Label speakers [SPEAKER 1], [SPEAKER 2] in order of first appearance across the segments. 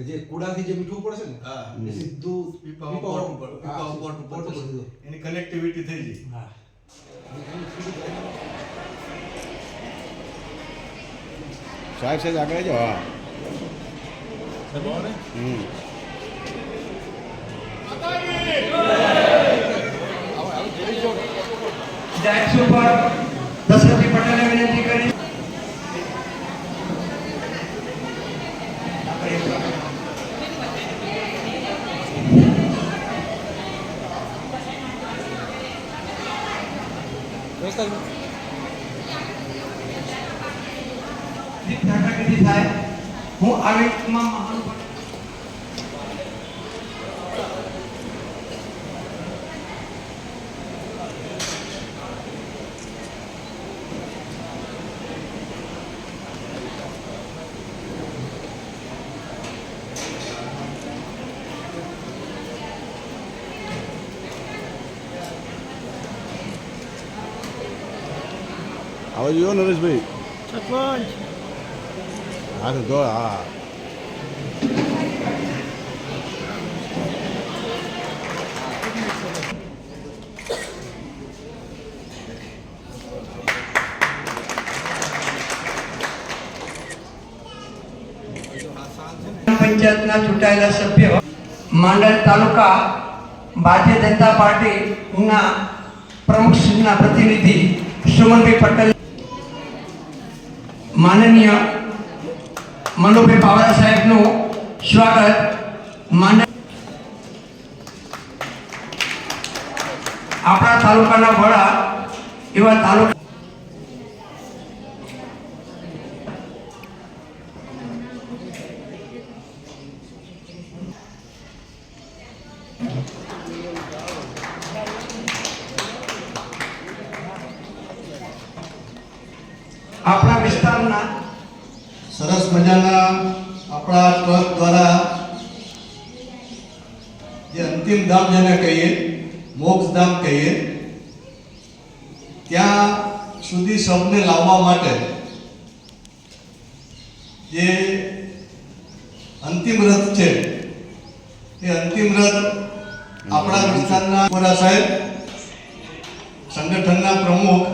[SPEAKER 1] જે કુડાથી જે મીઠું પડશે ને એ સીધું
[SPEAKER 2] પીપા ઉપર પીપા ઉપર
[SPEAKER 1] ઉપર
[SPEAKER 2] એની કનેક્ટિવિટી થઈ ગઈ
[SPEAKER 1] હા.
[SPEAKER 3] સાહેબ સાહેબ આગળ જાઓ હા. હમ.
[SPEAKER 4] પટેલે દીપ ઠાકરજી સાહેબ હું આવી તમામ મહાનુભાવો
[SPEAKER 3] આવો જોયો નરેશભાઈ. હા જો હા
[SPEAKER 4] પંચાયતના ચૂંટાયેલા સભ્ય માંડલ તાલુકા ભારતીય જનતા પાર્ટીના પ્રમુખના પ્રતિનિધિ સુમનભાઈ પટેલ. માનનીય મનુભાઈ પાવરા સાહેબનું સ્વાગત. માન્ય આપણા તાલુકાના વડા એવા તાલુકા આપણા વિસ્તારના
[SPEAKER 2] સરસ મજાના આપણા ટ્રક દ્વારા જે અંતિમ ધામ જેને કહીએ, મોક્ષ ધામ કહીએ, ત્યાં સુધી સૌને લાવવા માટે જે અંતિમ રથ છે, એ અંતિમ રથ આપણા વિસ્તારના કોરા સાહેબ, સંગઠનના પ્રમુખ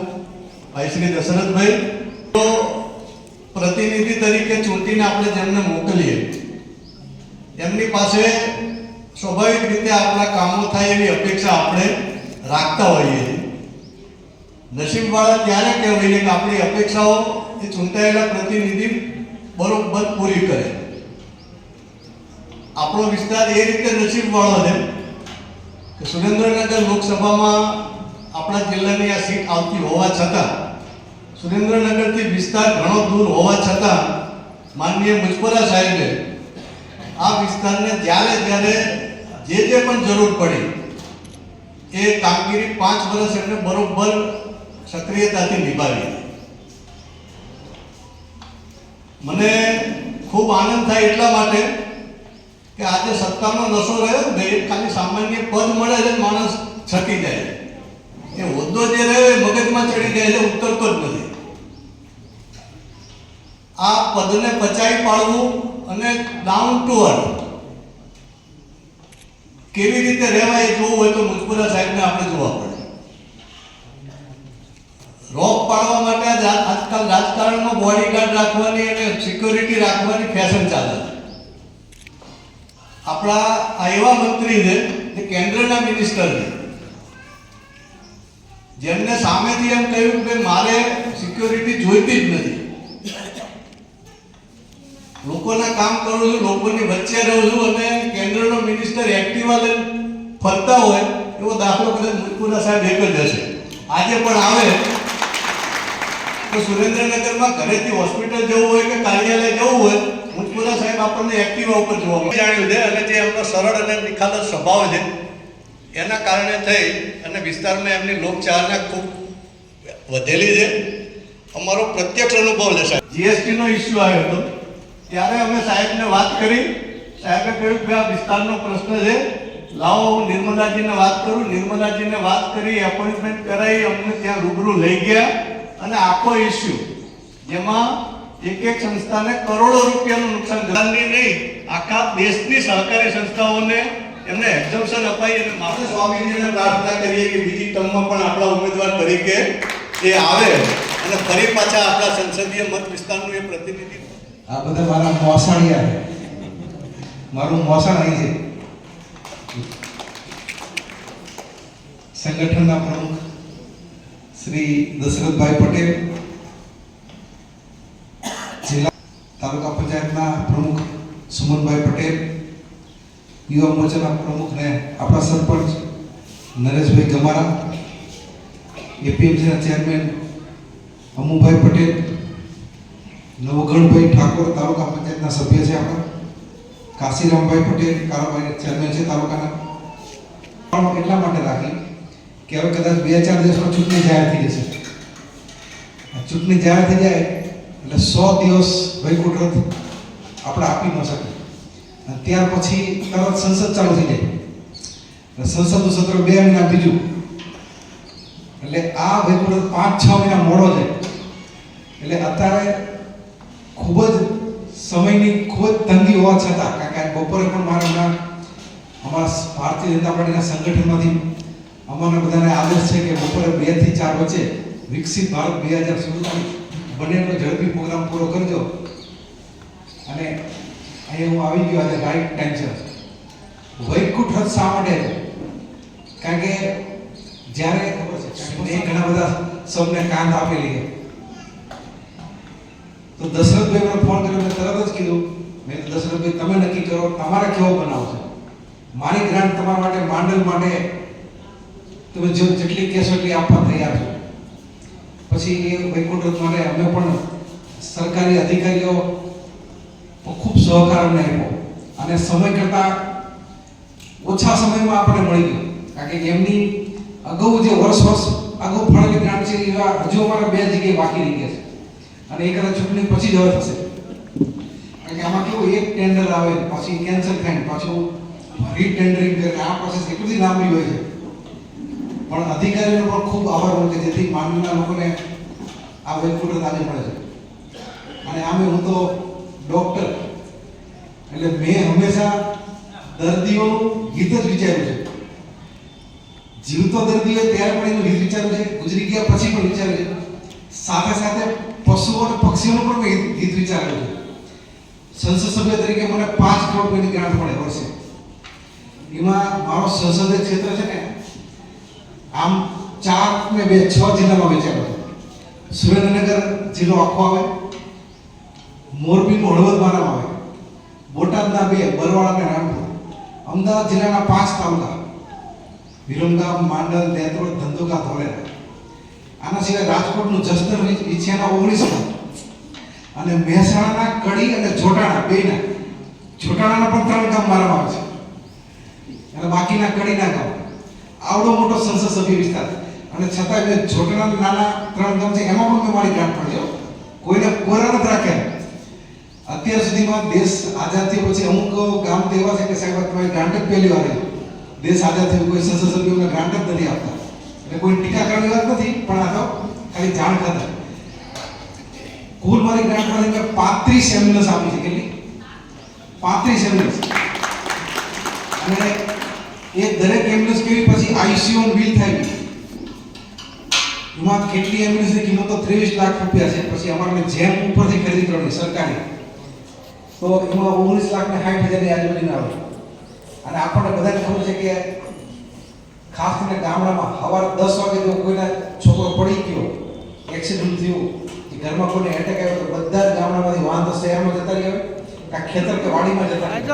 [SPEAKER 2] ભાઈ શ્રી દશરથભાઈ. તો પ્રતિનિધિ તરીકે ચૂંટીને આપણે જેમને મોકલીએ. એમની પાસે સ્વાભાવિક રીતે આપણા કામો થાય એવી અપેક્ષા આપણે રાખતા હોઈએ છીએ. નસીબવાળા ત્યારે કહેવાય કે આપણી અપેક્ષાઓ એ ચૂંટાયેલા પ્રતિનિધિ બરોબર પૂરી કરે. આપણો વિસ્તાર એ રીતે નસીબવાળો છે કે સુરેન્દ્રનગર લોકસભામાં આપણા જિલ્લાની આ સીટ આવતી હોવા છતાં સુરેન્દ્રનગરથી વિસ્તાર ઘણો દૂર હોવા છતાં માનનીય મુજપરા સાહેબે આ વિસ્તારને જ્યારે જ્યારે જે જે પણ જરૂર પડી, એ કામગીરી પાંચ વર્ષ એમને બરોબર સક્રિયતાથી નિભાવી. મને ખૂબ આનંદ થાય એટલા માટે કે આજે સત્તાનો નશો રહ્યો ને એ ખાલી સામાન્ય પદ મળે છે માણસ છકી જાય. એ હોદ્દો જે રહ્યો એ મગજમાં ચડી જાય એટલે ઉતરતો જ નથી. આ પદને પચાવી પાડવું અને ડાઉન ટુ અર્થ કેવી રીતે રહેવાય એ જોવું હોય તો મુજબુરા સાહેબને આપણે જોવા પડે. રોપ પાડવા માટે આજકાલ રાજકારણમાં બોડીગાર્ડ રાખવાની અને સિક્યોરિટી રાખવાની ફેશન ચાલે છે. આપણા આ એવા મંત્રી છે કેન્દ્રના મિનિસ્ટર છે. જેમને સામેથી એમ કહ્યું કે મારે સિક્યોરિટી જોઈતી જ નથી. લોકોના કામ કરું છું, લોકોની વચ્ચે રહું છું અને કેન્દ્રનો મિનિસ્ટર એક્ટિવા લઈને ફરતા હોય એવો દાખલો કદાચ મુજપુરા સાહેબ એક જ હશે. આજે પણ આવે. તો સુરેન્દ્રનગરમાં ઘરેથી હોસ્પિટલ જવું હોય કે કાર્યાલય જવું હોય મુજપુરા સાહેબ આપણને એક્ટિવા ઉપર જોવા જાણ્યું છે અને જે એમનો સરળ અને નિખાલસ સ્વભાવ છે એના કારણે થઈ અને વિસ્તારમાં એમની લોકચાહના ખૂબ વધેલી છે. અમારો પ્રત્યક્ષ અનુભવ છે સાહેબ. જીએસટી નો ઇસ્યુ આવ્યો હતો. ત્યારે અમે સાહેબને વાત કરી. સાહેબે કહ્યું કે આ વિસ્તારનો પ્રશ્ન છે. લાવો હું નિર્મલાજીને વાત કરું. નિર્મલાજીને વાત કરી એપોઇન્ટમેન્ટ કરાવી અમને ત્યાં રૂબરૂ લઈ ગયા. અને આખો ઇસ્યુ જેમાં એક એક સંસ્થાને કરોડો રૂપિયાનું નુકસાન નહીં. આખા દેશની સહકારી સંસ્થાઓને એમને એક્ઝમ્પશન અપાઈ અને આપણે સ્વામીજીને પ્રાર્થના કરીએ કે બીજી ટર્મમાં પણ આપણા ઉમેદવાર તરીકે એ આવે અને ફરી પાછા આપણા સંસદીય મત વિસ્તારનું એ પ્રતિનિધિ
[SPEAKER 1] આ બધા મારા મોસાણિયા. મારું મોસાણ અહીં છે સંગઠનના પ્રમુખ શ્રી દશરથભાઈ પટેલ, જિલ્લા તાલુકા પંચાયતના પ્રમુખ સુમનભાઈ પટેલ યુવા મોરચાના પ્રમુખ ને આપણા સરપંચ નરેશભાઈ ગમારા, એપીએમસીના ચેરમેન અમુભાઈ પટેલ, નવગણભાઈ ઠાકોર તાલુકા પંચાયતના સભ્ય છે આપણા, કાશીરામભાઈ પટેલ કારોબારી ચેરમેન છે તાલુકાના. પણ એટલા માટે રાખી કે હવે કદાચ બે ચાર દિવસમાં ચૂંટણી જાહેર થઈ જશે. ચૂંટણી જાહેર થઈ જાય એટલે સો દિવસ વૈકુંઠ આપણે આપી ન અને ત્યાર પછી તરત સંસદ ચાલુ થઈ જાય. સંસદનું સત્ર બે મહિના બીજું. એટલે આ વૈકુંઠ પાંચ, છ મહિના મોડો જાય. એટલે અત્યારે ખૂબ જ સમયની ખૂબ જ તંગી હોવા છતાં, કારણ કે બપોરે પણ મારે અમારા ભારતીય જનતા પાર્ટીના સંગઠનમાંથી અમારા બધાને આદેશ છે કે બપોરે બેથી ચાર વચ્ચે વિકસિત ભારત બે હજાર સુડતાલીસ બંનેનો ઝડપી પ્રોગ્રામ પૂરો કરજો. અને હું આવી ગયો આજે રાઈટ ટેન્શન વૈકુંઠ શા માટે? કારણ કે જ્યારે મેં ઘણા બધા સૌને કાંત આપેલી છે તો દશરથભાઈ મને ફોન કર્યો, મેં તરત જ કીધું, મેં દશરથભાઈ, તમે નક્કી કરો, તમારે કેવો બનાવ છે? મારી ગ્રાન્ટ તમારા માટે માંડલ માટે તમે જો જેટલી કેસો એટલી આપવા તૈયાર છો. પછી એ વૈકુંઠ માટે અમે પણ સરકારી અધિકારીઓ ખૂબ સહકાર અમને આપ્યો. અને સમય કરતાં ઓછા સમયમાં આપણને મળી ગયો. કારણ કે એમની અગાઉ જે વર્ષ વર્ષ અગાઉ ફળ ગ્રાન્ટ છે, એવા હજુ અમારા બે જગ્યાએ બાકી રહી ગયા છે. અને એ કદાચ ચૂંટણી પછી જ હવે થશે. કારણ કે આમાં કેવું, એક ટેન્ડર આવે, પછી કેન્સલ થાય પાછું ફરી ટેન્ડરિંગ કરે આ પ્રોસેસ એટલી બધી લાંબી હોય છે. પણ અધિકારીઓનો પણ ખૂબ આભાર હોય છે જેથી માનવીના લોકોને આ વૈકુંઠ આજે મળે છે. અને આમે હું તો ડોક્ટર. એટલે મેં હંમેશા દર્દીઓનું હિત જ વિચાર્યું છે. જીવતો દર્દી ત્યારે પણ એનું હિત વિચાર્યું છે, ગુજરી ગયા પછી પણ વિચાર્યું છે. સાથે સાથે પશુઓ અને પક્ષીઓનું પણ મેં હિત- વિચાર્યું છે. સંસદ સભ્ય તરીકે મને પાંચ કરોડ રૂપિયાની ગ્રાન્ટ મળે, વર્ષે. એમાં મારો સંસદીય ક્ષેત્ર છે ને, આમ ચાર ને બે, છ જિલ્લામાં વેચાયો સુરેન્દ્રનગર જિલ્લો આખો આવે. મોરબીનું હળવદ મારામાં આવે. બોટાદના બે બરવાળા અને રાણપુર. અમદાવાદ જિલ્લાના પાંચ તાલુકા. વિરમગામ, માંડલ દેત્રોડ ધંધુકા, ધોલેરા. આના સિવાય રાજકોટનું જસ્તર ઈચ્છાના ઓગણીસ અને મહેસાણાના કડી અને જોટાણા બેના. જોટાણાના પણ ત્રણ ગામ મારવામાં આવે છે. અને બાકીના કડીના ગામ. આવડો મોટો સંસદ સભ્ય વિસ્તાર. અને છતાંય મેં જોટાણા નાના ત્રણ ગામ છે. એમાં પણ મેં મારી ગાંઠ પડ્યો. કોઈને કોરા નથી રાખ્યા અત્યાર સુધીમાં દેશ આઝાદ થયો પછી અમુક ગામ તો છે કે સાહેબ તમારી ગ્રાન્ટ જ પહેલી વાર દેશ આઝાદ થયો, કોઈ સંસદ સભ્યોને ગ્રાન્ટ જ નથી આપતા. એટલે કોઈ ટીકા કરવાની વાત નથી, પણ આ તો ખાલી જાણ ખાતર. કુલ મારી ગ્રાન્ટમાંથી પાંત્રીસ એમ્બ્યુલન્સ આપી છે. કેટલી? પાંત્રીસ એમ્બ્યુલન્સ અને એ દરેક એમ્બ્યુલન્સ કેવી પછી આઈસીયુ બિલ થાય? એમાં કેટલી એમ્બ્યુલન્સની કિંમત તો ત્રેવીસ લાખ રૂપિયા છે. પછી અમારે જેમ ઉપરથી ખરીદી કરવાની સરકારી તો એમાં ઓગણીસ લાખ ને સાઠ હજારની આજુબાજુના આવે. અને આપણને બધાને ખબર છે કે ખાસ કરીને ગામડામાં સવારે દસ વાગે જો કોઈના છોકરો પડી ગયો એક્સિડન્ટ થયું કે ઘરમાં કોઈને એટેક આવ્યો તો બધા જ ગામડામાંથી તો શહેરમાં જતા રહી આવે કાં ખેતર કે વાડીમાં જતા રહ્યા
[SPEAKER 5] તો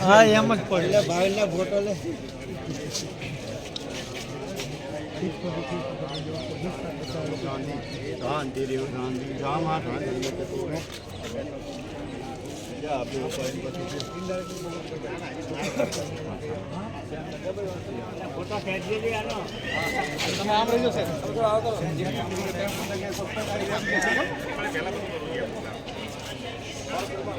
[SPEAKER 6] હા એમ જ પડે. ભાવેલા ફોટો લે.
[SPEAKER 5] શાંતિ રહ્યું શાંતિ જામ આ શાંતિ
[SPEAKER 7] ભારત